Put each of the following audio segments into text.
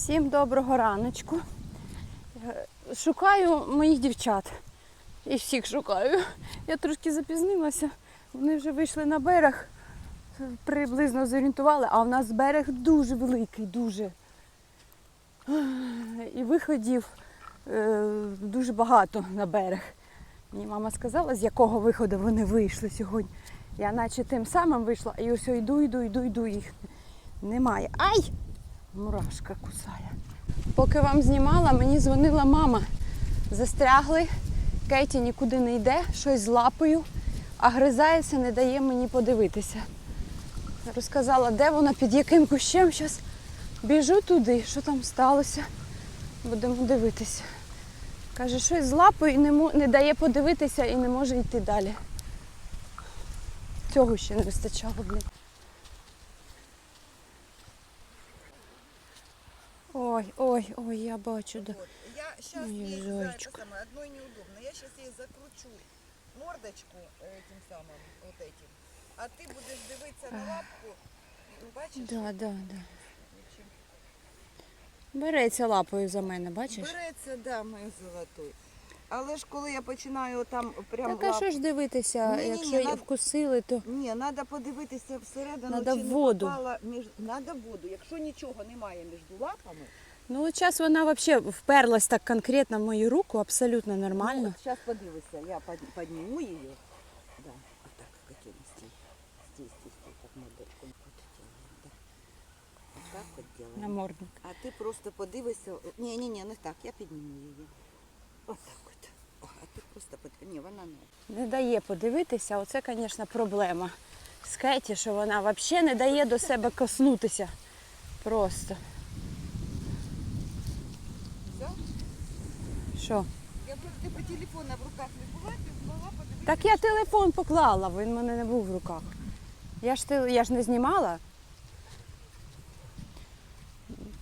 Всім доброго раночку. Е, Шукаю моїх дівчат. І всіх шукаю. Я трошки запізнилася. Вони вже вийшли на берег, приблизно зорієнтували, а в нас берег дуже великий, дуже. І виходів е, дуже багато на берег. Мені мама сказала, з якого виходу вони вийшли сьогодні. Я наче тим самим вийшла, і ось йду, йду, йду, йду, їх немає. Ай! Мурашка кусає. Поки вам знімала, мені дзвонила мама. Застрягли. Кеті нікуди не йде, щось з лапою, а гризається, не дає мені подивитися. Розказала, де вона, під яким кущем. Зараз біжу туди, що там сталося. Будемо дивитися. Каже, щось з лапою не, мо- не дає подивитися і не може йти далі. Цього ще не вистачало, блін. Ой, ой, ой, я бачу. Да. Вот. Я сейчас Ой, ей за зайчик. это самое, одной неудобно. Я сейчас ей закручу мордочку э, этим самым, вот этим. А ты будешь дивитися на лапку. Ну, Бачиш? Да, да, да. Береться лапою за мене, бачиш? Береться, да, моє золотой. Але ж коли я починаю там прям Так а що ж дивитися, Ні-ні-ні, якщо її надо- вкусили, то Ні, треба подивитися всередину, Надо чи в не воду. попала між... Надо в воду. Якщо нічого немає між лапами, ну от зараз вона взагалі вперлась так конкретно в мою руку, абсолютно нормально. Зараз подивися, я под, подниму її. Да, вот так, Катюня, стій. Стій, стій, стій, так мордочку вот так вот делаем. Намордник. А ти просто подивися. Ні, ні, ні, не так, я підніму її. Ось так от. О, а ти просто подивися. Ні, вона не. Не дає подивитися, оце, звісно, проблема. З Кеті, що вона взагалі не дає до себе коснутися. Просто. Все? Що? Я тебе телефона в руках не була, ти могла подивитися. Так я телефон поклала, він в мене не був в руках. Я ж, я ж не знімала.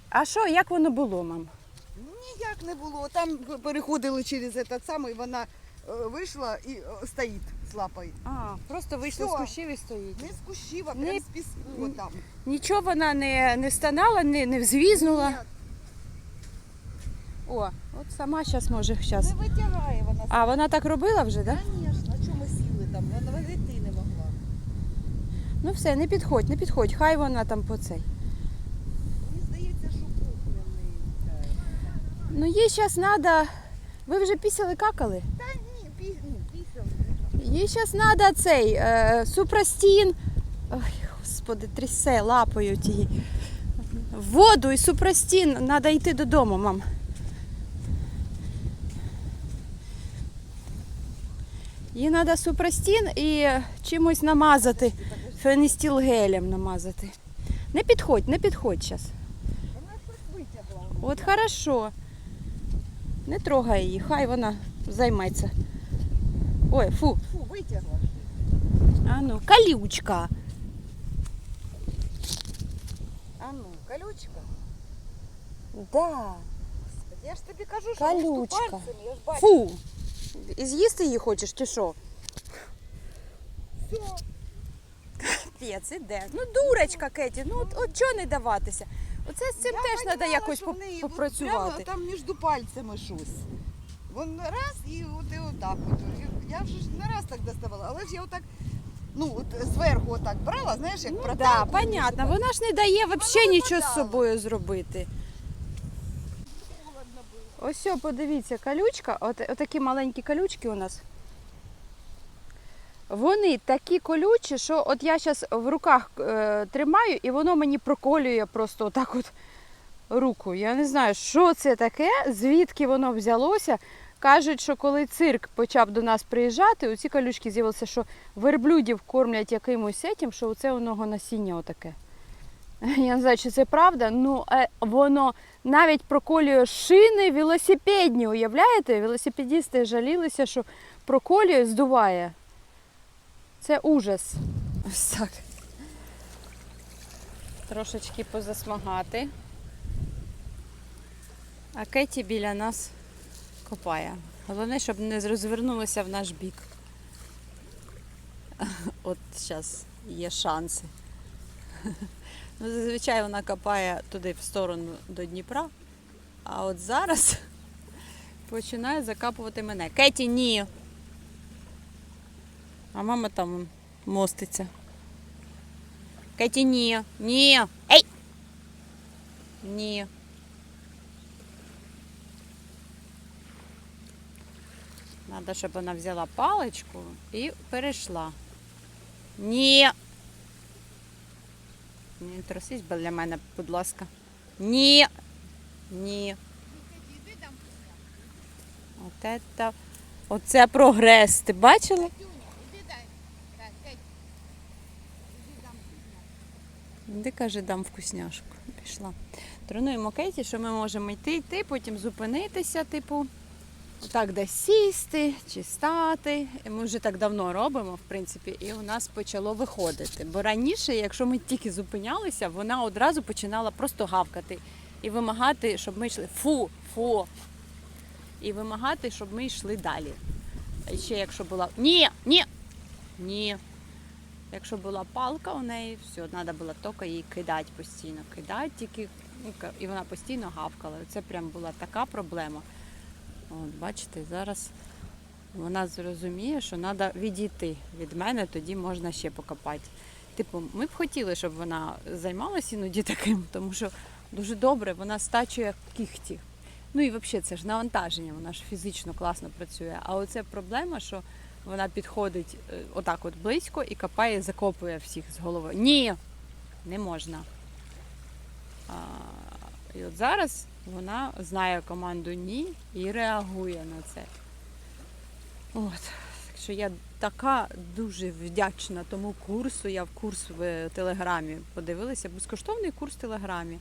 А що, як воно було, мам? Ніяк не було. Там переходили через этот самий, вона е, вийшла і е, стоїть з лапою. А, просто вийшла Всьо. з кущів і стоїть. Не з кущів, а Ні. прям з піску там. Нічого вона не, не стонала, не, не взвізнула. Ні, О, от сама зараз може. Щас. Не витягає вона. А вона так робила вже, так? Звісно, а чому сіли там? Вона вийти не могла. Ну все, не підходь, не підходь, хай вона там по цей. Мені здається, що кухня в неї. Ну їй зараз треба. Ви вже пісяли какали? Та ні, пі... ну, після. Їй зараз треба цей е, супрастін. Ой, господи, трясе лапою тієї. Воду і супрастін. Треба йти додому, мам. Треба супрастін і чимось намазати. Феністілгелем намазати. Не підходь, не підходь зараз. От хорошо. Не трогай її, хай вона займеться. Ой, фу. Фу, витягла. А ну, колючка. А ну, колючка. Да. Господи, Я ж тобі кажу, що Колючка. я ж бачу. Фу. І з'їсти її хочеш чи що? Все. Капець, іде. Ну, дурочка, Кеті, ну от, от чого не даватися? Оце з цим Я теж треба якось що в неї от попрацювати. Прямо там між пальцями щось. Вон раз і от і отак. От. Я вже ж не раз так доставала, але ж я отак, ну от зверху отак брала, знаєш, як Ну, протягую да, між понятно. Вона ж не дає взагалі нічого з собою зробити. Ось, подивіться, колючка, от, отакі маленькі колючки у нас. Вони такі колючі, що от я зараз в руках е, тримаю і воно мені проколює просто отак от руку. Я не знаю, що це таке, звідки воно взялося. Кажуть, що коли цирк почав до нас приїжджати, оці колючки з'явилися, що верблюдів кормлять якимось етім, що оце у нього насіння отаке. Я не знаю, чи це правда, ну е, воно навіть проколює шини велосипедні. Уявляєте? Велосипедісти жалілися, що проколює, здуває. Це ужас. Ось так. Трошечки позасмагати. А Кеті біля нас копає. Головне, щоб не розвернулося в наш бік. От зараз є шанси. Ну, зазвичай вона копає туди в сторону до Дніпра. А от зараз починає закапувати мене. Кеті, ні. А мама там моститься. Кеті, ні. Ні. Ей! Ні. Надо, щоб вона взяла паличку і перейшла. Ні. Не трусись біля мене, будь ласка. Ні. Ні. От это, оце прогрес. Ти бачила? Де каже, дам вкусняшку. Пішла. Тренуємо Кейті, що ми можемо йти, йти, потім зупинитися, типу, так десь сісти чи стати. Ми вже так давно робимо, в принципі, і у нас почало виходити. Бо раніше, якщо ми тільки зупинялися, вона одразу починала просто гавкати і вимагати, щоб ми йшли фу, фу. І вимагати, щоб ми йшли далі. І ще якщо була. Ні, ні, ні. Якщо була палка у неї, все, треба було тільки її кидати постійно. Кидати тільки, ну, і вона постійно гавкала. Це прям була така проблема. От, бачите, зараз вона зрозуміє, що треба відійти від мене, тоді можна ще покопати. Типу, ми б хотіли, щоб вона займалася іноді таким, тому що дуже добре, вона стачує кіхті. Ну і взагалі це ж навантаження, вона ж фізично класно працює. А оце проблема, що вона підходить е, отак от близько і копає, закопує всіх з голови. Ні, не можна. А, і от зараз вона знає команду ні і реагує на це. От. Так що я така дуже вдячна тому курсу. Я в курс в Телеграмі подивилася. Безкоштовний курс в Телеграмі.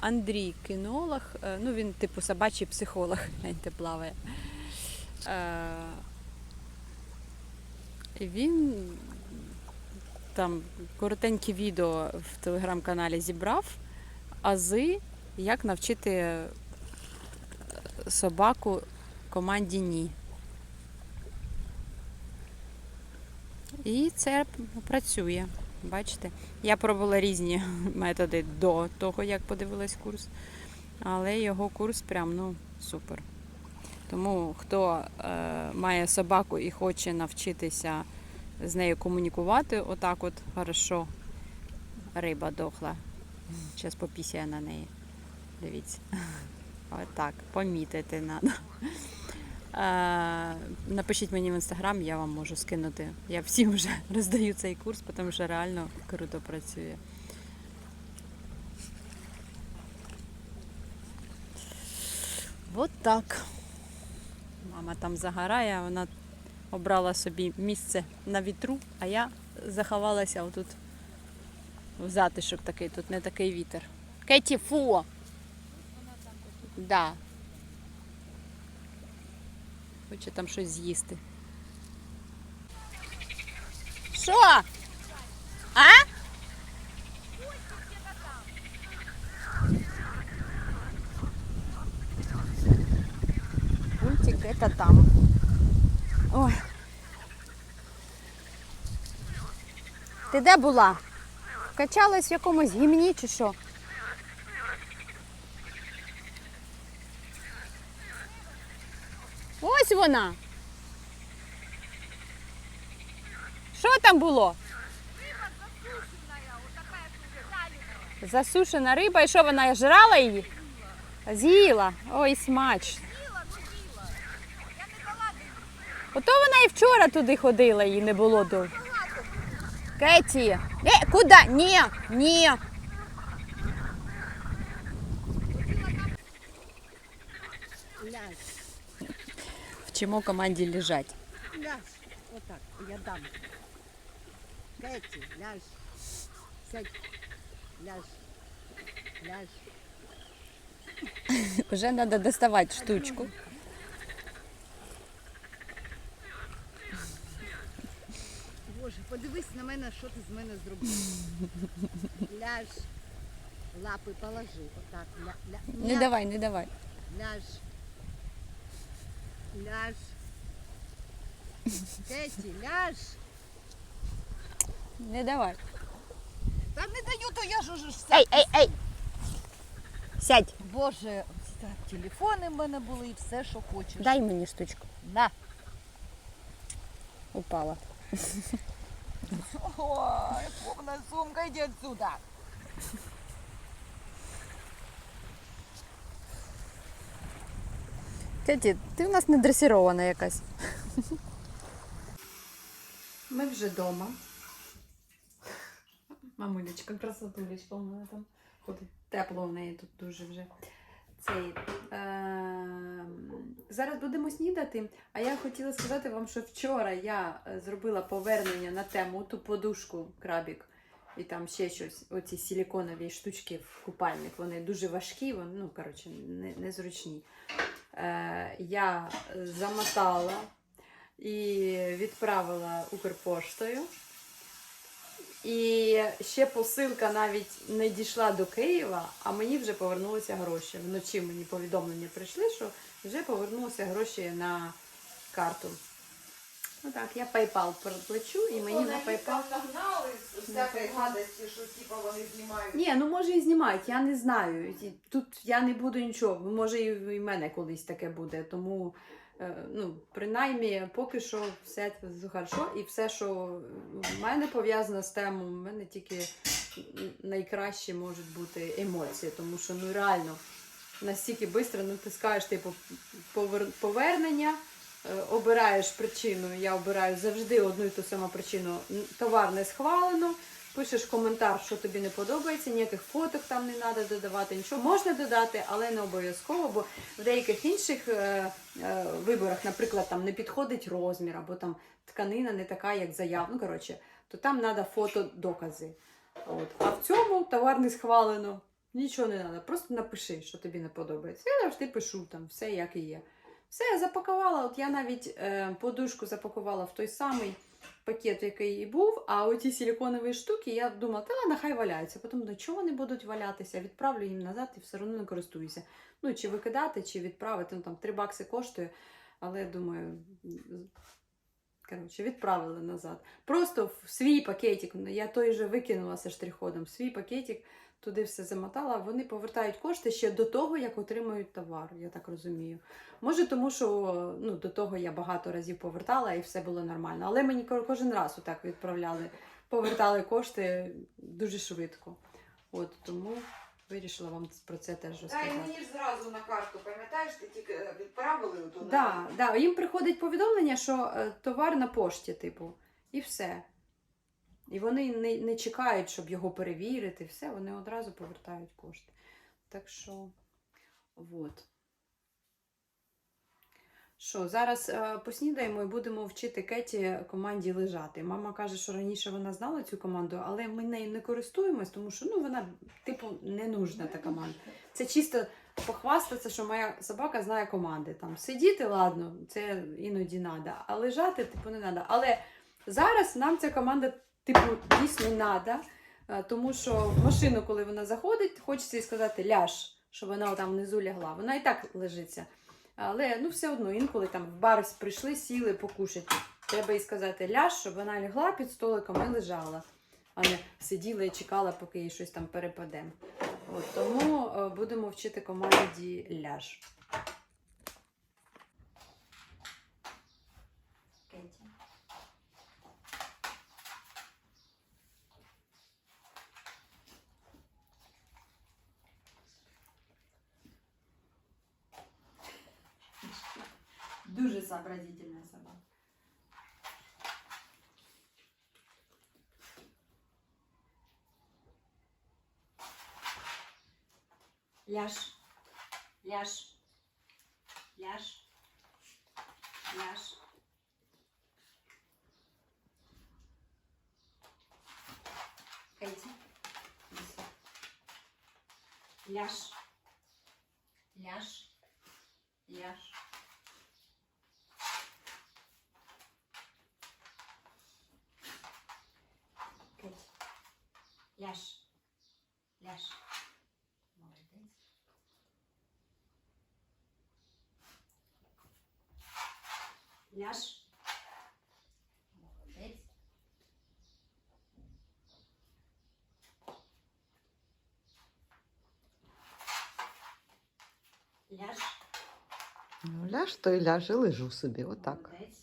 Андрій кінолог, е, ну він типу собачий психолог, гляньте, плаває. Е, він там коротенькі відео в телеграм-каналі зібрав, ази, як навчити е, собаку команді ні. І це працює. Бачите? Я пробувала різні методи до того, як подивилась курс. Але його курс прям ну, супер. Тому хто е, має собаку і хоче навчитися з нею комунікувати, отак от хорошо. Риба дохла. Зараз попісяє на неї. Дивіться. Отак, помітити треба. Напишіть мені в інстаграм, я вам можу скинути. Я всім вже роздаю цей курс, тому що реально круто працює. От так. Мама там загорає, вона обрала собі місце на вітру, а я заховалася отут в затишок такий, тут не такий вітер. Кеті, фу! Да. Хоче там щось з'їсти. Що? А? Пультик где-то там. Ой. Ти де була? Качалась в якомусь гімні чи що? Ось вона. Що там було? Засушена риба, і що вона жрала її? З'їла. Ой, смач. Ото вона і вчора туди ходила, її не було до. Кеті. Е, куди? Ні, ні. Вчимо команді лежать. ляж. Вот так, я дам. Кэти, ляж. Сядь. Ляж. Ляж. Вже треба доставати штучку. Боже, подивись на мене, що ти з мене зробив. Ляж. Лапи положи. Отак. Ля, ля. Не Ля. давай, не давай. Ляж. Ляж. Кэти, ляж. Не давай. Та не даю, то я ж уже ж Ей, ей, ей! Сядь! Боже, так, телефони в мене були і все, що хочеш. Дай мені штучку. На. Упала. Ой, повна сумка, йди отсюда. Кеті, ти у нас не дресірована якась. Ми вже вдома. Мамулечка, красотулечка у мене там. Ходить тепло в неї тут дуже вже. Цей, е- зараз будемо снідати. А я хотіла сказати вам, що вчора я е, зробила повернення на тему ту подушку крабік. І там ще щось, оці силіконові штучки в купальник. Вони дуже важкі, вони, ну, коротше, не, незручні. Я замотала і відправила Укрпоштою. І ще посилка навіть не дійшла до Києва, а мені вже повернулися гроші. Вночі мені повідомлення прийшли, що вже повернулися гроші на карту. Отак, я PayPal переплачу і мені на PayPal. нагнали всякої гадості, що типа вони знімають. Ні, ну може і знімають, я не знаю. Тут я не буду нічого. Може, і в мене колись таке буде. Тому, е, ну, принаймні, поки що все хорошо. І все, що в мене пов'язано з темою, в мене тільки найкращі можуть бути емоції. Тому що ну реально настільки швидко натискаєш типу повер- повернення. Е, Обираєш причину, я обираю завжди одну і ту саму причину. Товар не схвалено, пишеш коментар, що тобі не подобається, ніяких фоток там не треба додавати, нічого можна додати, але не обов'язково, бо в деяких інших е, е, виборах, наприклад, там не підходить розмір, або там тканина не така, як заяв. Ну, коротше, то там треба фото докази. От. А в цьому товар не схвалено. Нічого не треба, просто напиши, що тобі не подобається. Я завжди пишу там все, як і є. Все, я запакувала. От я навіть е, подушку запакувала в той самий пакет, який і був, а оті силіконові штуки, я думала, та ладно, хай валяються. Потім до чого вони будуть валятися? Відправлю їм назад і все одно не користуюся. Ну, чи викидати, чи відправити. Ну там 3 бакси коштує, але думаю, коротше, відправили назад. Просто в свій пакетик, ну, я той же викинула зі штрих-ходом, в свій пакетик, туди все замотала. Вони повертають кошти ще до того, як отримають товар, я так розумію. Може, тому що ну, до того я багато разів повертала і все було нормально. Але мені ко- кожен раз отак відправляли, повертали кошти дуже швидко. От тому вирішила вам про це теж Та й розказати. мені ж зразу на карту, пам'ятаєш, ти тільки відправили туди. Да, да, їм приходить повідомлення, що е, товар на пошті, типу, і все. І вони не, не чекають, щоб його перевірити, все, вони одразу повертають кошти. Так що, от. Що, зараз е, поснідаємо і будемо вчити Кеті команді лежати. Мама каже, що раніше вона знала цю команду, але ми нею не користуємось, тому що ну, вона, типу, не нужна та команда. Це чисто похвастатися, що моя собака знає команди. Там сидіти, ладно, це іноді треба, а лежати, типу, не треба. Але зараз нам ця команда, типу, дійсно треба, тому що в машину, коли вона заходить, хочеться їй сказати ляж, щоб вона там внизу лягла. Вона і так лежиться. Але ну все одно, інколи там в бар прийшли, сіли покушати. Треба їй сказати ляж, щоб вона лягла під столиком і лежала, а не сиділа і чекала, поки їй щось там перепаде. От, тому е, будемо вчити команді ляж. Дуже сообразительна собака. Ляж. Ляж. Ляж. Ляж. Сюда. Ляж. Ляж. Ляж. Ляж. Ляж. Молодець. Ляж. Молодець. Ляж. Ну, ляж, то і ляж, і лежу собі, отак. Молодець.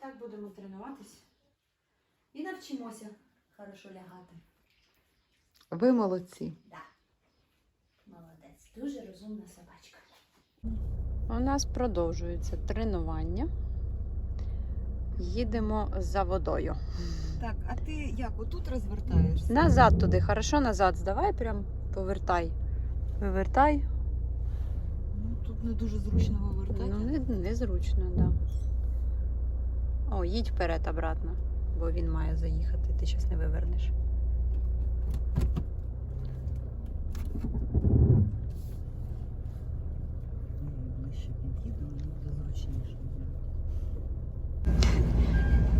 Так будемо тренуватись. І навчимося хорошо лягати. Ви молодці. Да. Молодець. Дуже розумна собачка. У нас продовжується тренування. Їдемо за водою. Так, а ти як отут розвертаєшся? Назад туди, хорошо назад здавай, прям повертай. Вивертай. Ну тут не дуже зручно вивертати. Ну, не, незручно, так. Да. О, їдь вперед обратно, бо він має заїхати, ти зараз не вивернеш.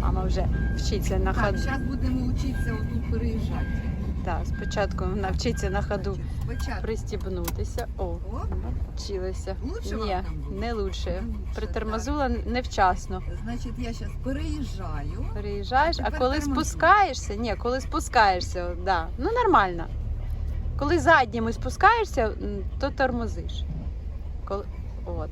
Мама вже вчиться на Так, зараз будемо вчитися отут переїжджати. Так, спочатку навчиться на ходу Спочатку. пристібнутися. О, О, навчилися. Лучше вам Ні, там було? не лучше. Лучше, Притормозила невчасно. значить, я зараз переїжджаю. Переїжджаєш, а Тепер коли тормозу. спускаєшся, ні, коли спускаєшся, да, ну нормально. Коли задніми спускаєшся, м, то тормозиш. Коли... От.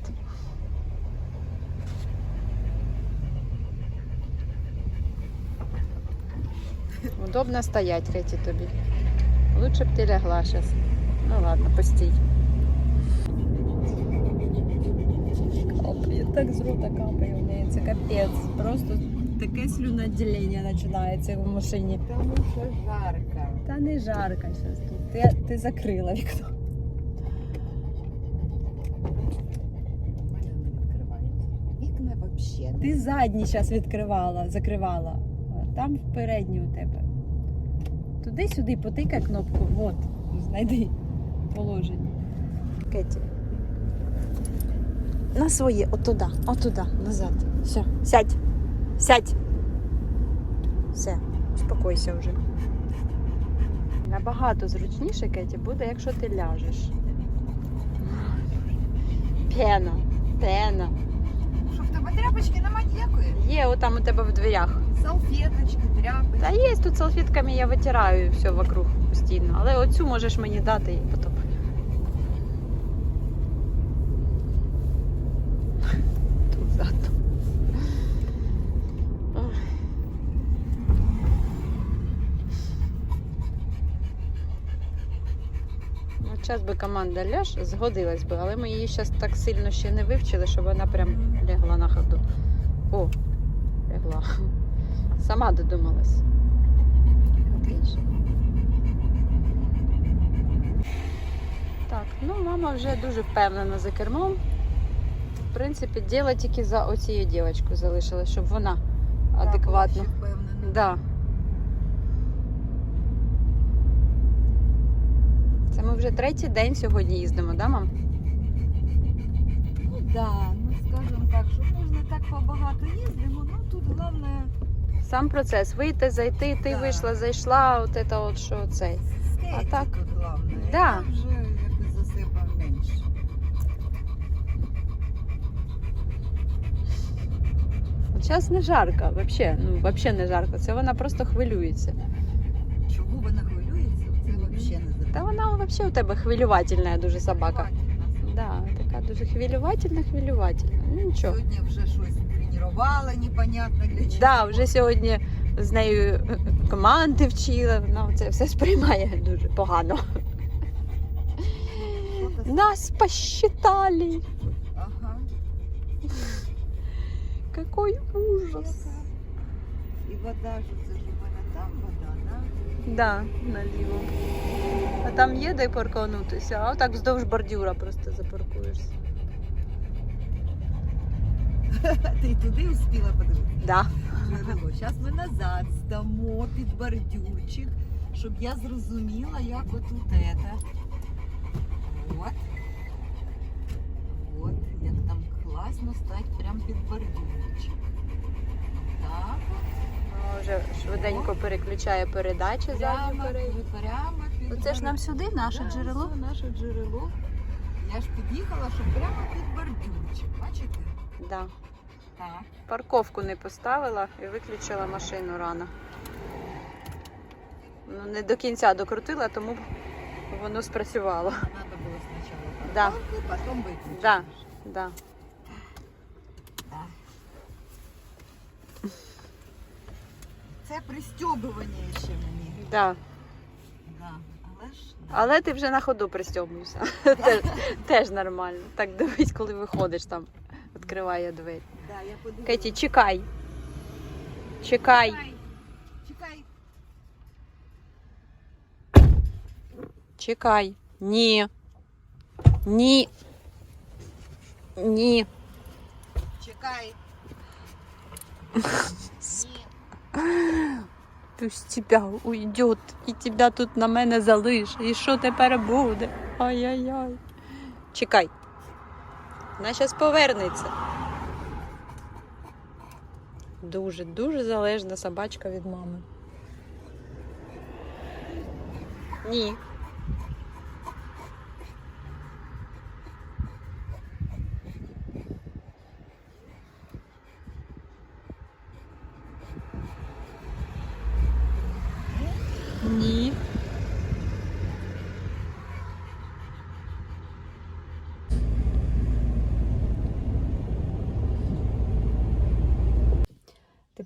Удобно стоять, Кеті, тобі. Лучше б ти лягла зараз. Ну ладно, постій. Капає, так з рота капає у неї, це капець. Просто таке слюноотделення починається в машині. Тому що жарко. Та не жарко зараз тут. Ти, ти закрила вікно. Вікна взагалі. Ти задні зараз відкривала, закривала. Там передні у тебе. Туди-сюди потикай кнопку. От. Знайди положення. Кеті. На своє, отуда, отуда, назад. Все, сядь. Сядь. Все, успокойся вже. Набагато зручніше, Кеті, буде, якщо ти ляжеш. Пена, пена. Що в тебе тряпочки нема ніякої? Є отам у тебе в дверях. Салфеточки, тряпочки. Та є тут салфетками, я витираю все вокруг постійно. Але оцю можеш мені дати і потім. Тут. Ох. Ну, би команда ляж згодилась би, але ми її зараз так сильно ще не вивчили, щоб вона прям лягла на ходу. О, лягла. Сама додумалась. Отлично. Так, ну мама вже дуже впевнена за кермом. В принципі, діло тільки за оцією дівчинкою залишилось, щоб вона адекватно. Так. Да. Це ми вже третій день сьогодні їздимо, да, мам? Ну да, ну скажем так, що не так побагато їздимо, ну тут головне Сам процес вийти, зайти, ти Да. вийшла, зайшла, от це от що цей. скейти так? тут головне. Да. Я вже якось за себе менше. От зараз не жарко, взагалі, ну взагалі не жарко. Це вона просто хвилюється. Чого вона хвилюється, це взагалі не зрозуміло. Та вона взагалі у тебе хвилювательна дуже собака. Да, така дуже хвилювательна, хвилювательна. Ну нічого. Сьогодні вже щось тренувала, непонятно для чого. Да, вже сьогодні з нею команди вчила, вона це все сприймає дуже погано. Нас посчитали. Ага. Какой ужас. І вода, що це ж у мене там вода, да? Да, наліво. А там є де парканутися, а отак вздовж бордюра просто запаркуєшся. Ти туди успіла подивитися? Да. Зараз ми назад здамо під бордюрчик, щоб я зрозуміла, як отут это. От. От, як там класно стати прямо під бордюрчик. Так от. Вже швиденько переключає передачі Прямо, прямо під Оце ж нам сюди наше Да, джерело. це наше джерело. Я ж під'їхала, щоб прямо під бордюрчик. Бачите? Да. Так. Парковку не поставила і виключила машину рано. Ну, не до кінця докрутила, тому воно спрацювало. Надо було спочатку Да. парковку, потім виключити. Да. Да. Да. Це пристьобування ще мені. Да. Да. Але ж. Але ти вже на ходу пристьобнувся. Теж, теж нормально. Так дивись, коли виходиш там, відкриває двері. Да, я подивилась. Кеті, чекай. Чекай. Чекай. Чекай. Ні. Ні. Ні. Чекай. Пусть тебя уйдет і тебе тут на мене залиш. І що тепер буде? Ай-яй-яй. Чекай. Вона зараз повернеться. Дуже, дуже залежна собачка від мами. Ні.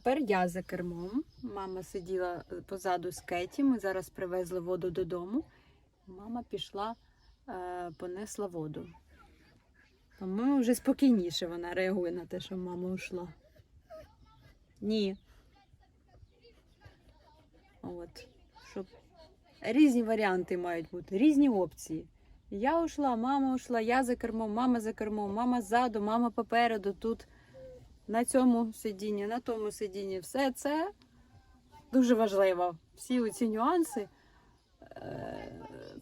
Тепер я за кермом. Мама сиділа е, позаду з Кеті. Ми зараз привезли воду додому. Мама пішла, е, понесла воду. По-моєму, вже спокійніше вона реагує на те, що мама ушла. Ні. От. Щоб різні варіанти мають бути, різні опції. Я ушла, мама ушла, я за кермом, мама за кермом, мама ззаду, мама попереду, тут на цьому сидінні, на тому сидінні. Все це дуже важливо. Всі ці нюанси е,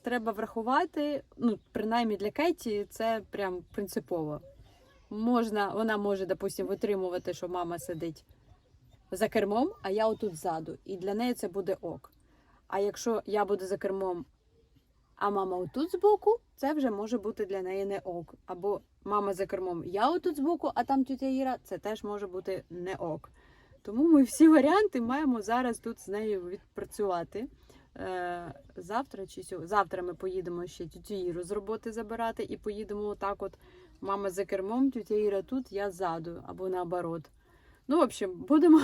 треба врахувати. Ну, принаймні для Кеті це прям принципово. Можна, вона може, допустимо, витримувати, що мама сидить за кермом, а я отут ззаду. І для неї це буде ок. А якщо я буду за кермом, а мама отут збоку, це вже може бути для неї не ок. Або мама за кермом, я отут збоку, а там тітя Іра, це теж може бути не ок. Тому ми всі варіанти маємо зараз тут з нею відпрацювати. Е, завтра чи сьогодні. Завтра ми поїдемо ще тітю Іру з роботи забирати і поїдемо отак от. Мама за кермом, тітя Іра тут, я ззаду, або наоборот. Ну, в общем, будемо.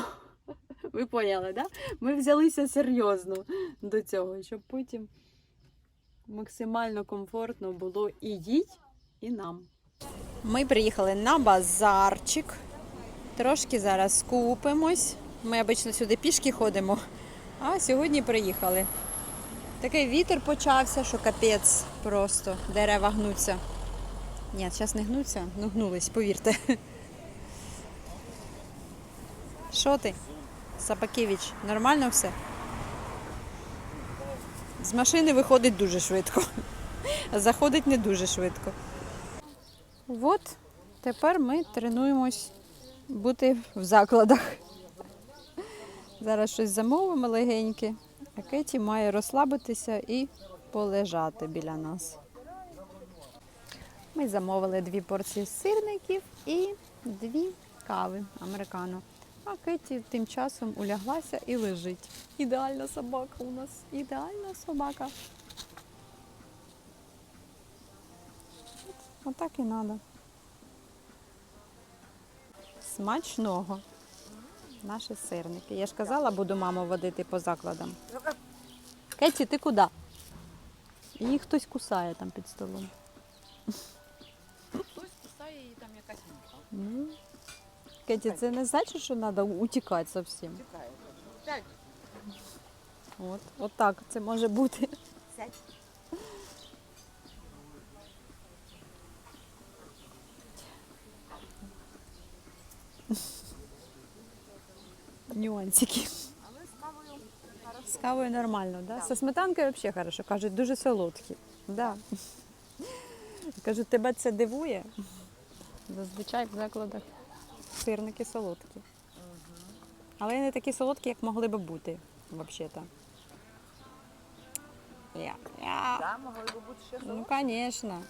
Ви поняли, да? Ми взялися серйозно до цього, щоб потім максимально комфортно було і їй, і нам. Ми приїхали на базарчик. Трошки зараз скупимось. Ми обично сюди пішки ходимо, а сьогодні приїхали. Такий вітер почався, що капець просто. Дерева гнуться. Ні, зараз не гнуться, ну гнулись, повірте. Що ти? Сапакевич, нормально все? З машини виходить дуже швидко, заходить не дуже швидко. От тепер ми тренуємось бути в закладах. Зараз щось замовимо легеньке, а Кеті має розслабитися і полежати біля нас. Ми замовили дві порції сирників і дві кави американо. А Кеті тим часом уляглася і лежить. Ідеальна собака у нас. Ідеальна собака. Отак і треба. Смачного. Наші сирники. Я ж казала, буду маму водити по закладам. Кеті, ти куди? Її хтось кусає там під столом. Хтось кусає її там якась муха. Ну, Кеті, це не значить, що треба утікати зовсім. От, от так це може бути. Сядь. Нюансики. Але з кавою хорошо. З кавою нормально, да? Со сметанкою взагалі хорошо. Кажуть, дуже солодкі. Да. Кажуть, тебе це дивує. Зазвичай в закладах сирники солодкі. Але не такі солодкі, як могли би бути, взагалі-то. Я. Я. Да, могли би бути ще Ну, звісно.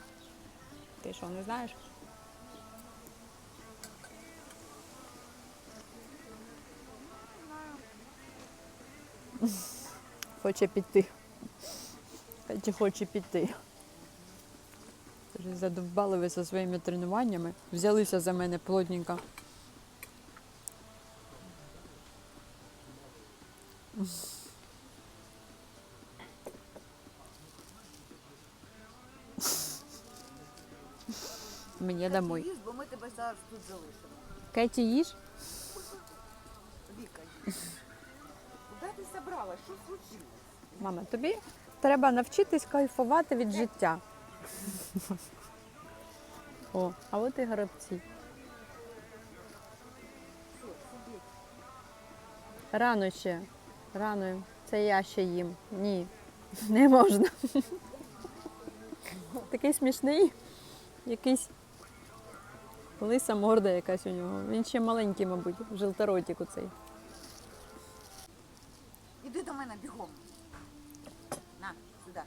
Ти що, не знаєш? Хоче піти. Катя хоче піти. Вже задовбали ви зі своїми тренуваннями. Взялися за мене плотненько. Мені домой. Їж, бо ми тебе зараз тут залишимо. Кеті, їж? Віка, забрала? Що случилось? Мама, тобі треба навчитись кайфувати від життя. О, а от і горобці. Рано ще. Рано. Це я ще їм. Ні, не можна. Такий смішний, якийсь лиса морда якась у нього. Він ще маленький, мабуть, желторотик оцей. Іди до бігом. На, сюди.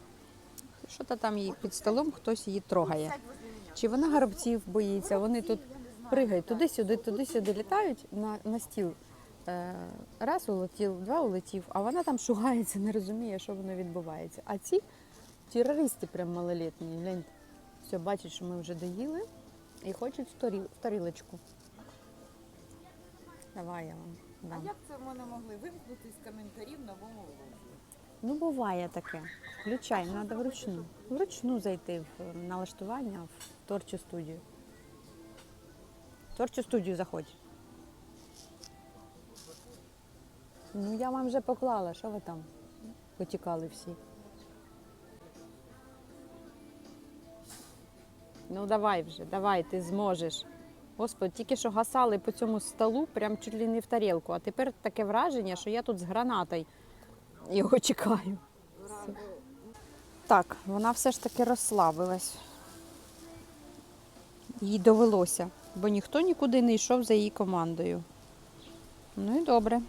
Що-то там їй під столом хтось її трогає. Чи вона горобців боїться? Вони тут пригають туди-сюди, туди-сюди літають на, на стіл. Е, раз улетів, два улетів, а вона там шугається, не розуміє, що воно відбувається. А ці терористи прям малолітні, гляньте. Все, бачать, що ми вже доїли і хочуть в тарілочку. Давай я вам А як це в мене могли вимкнути з коментарів новому влозі? Ну, буває таке. Включай, треба вручну. Вручну зайти в е, налаштування в творчу студію. В творчу студію заходь. Ну, я вам вже поклала, що ви там потікали всі. Ну давай вже, давай, ти зможеш. Господи, тільки що гасали по цьому столу, прям чуть ли не в тарілку, а тепер таке враження, що я тут з гранатою його чекаю. Так, вона все ж таки розслабилась. Їй довелося, бо ніхто нікуди не йшов за її командою. Ну і добре.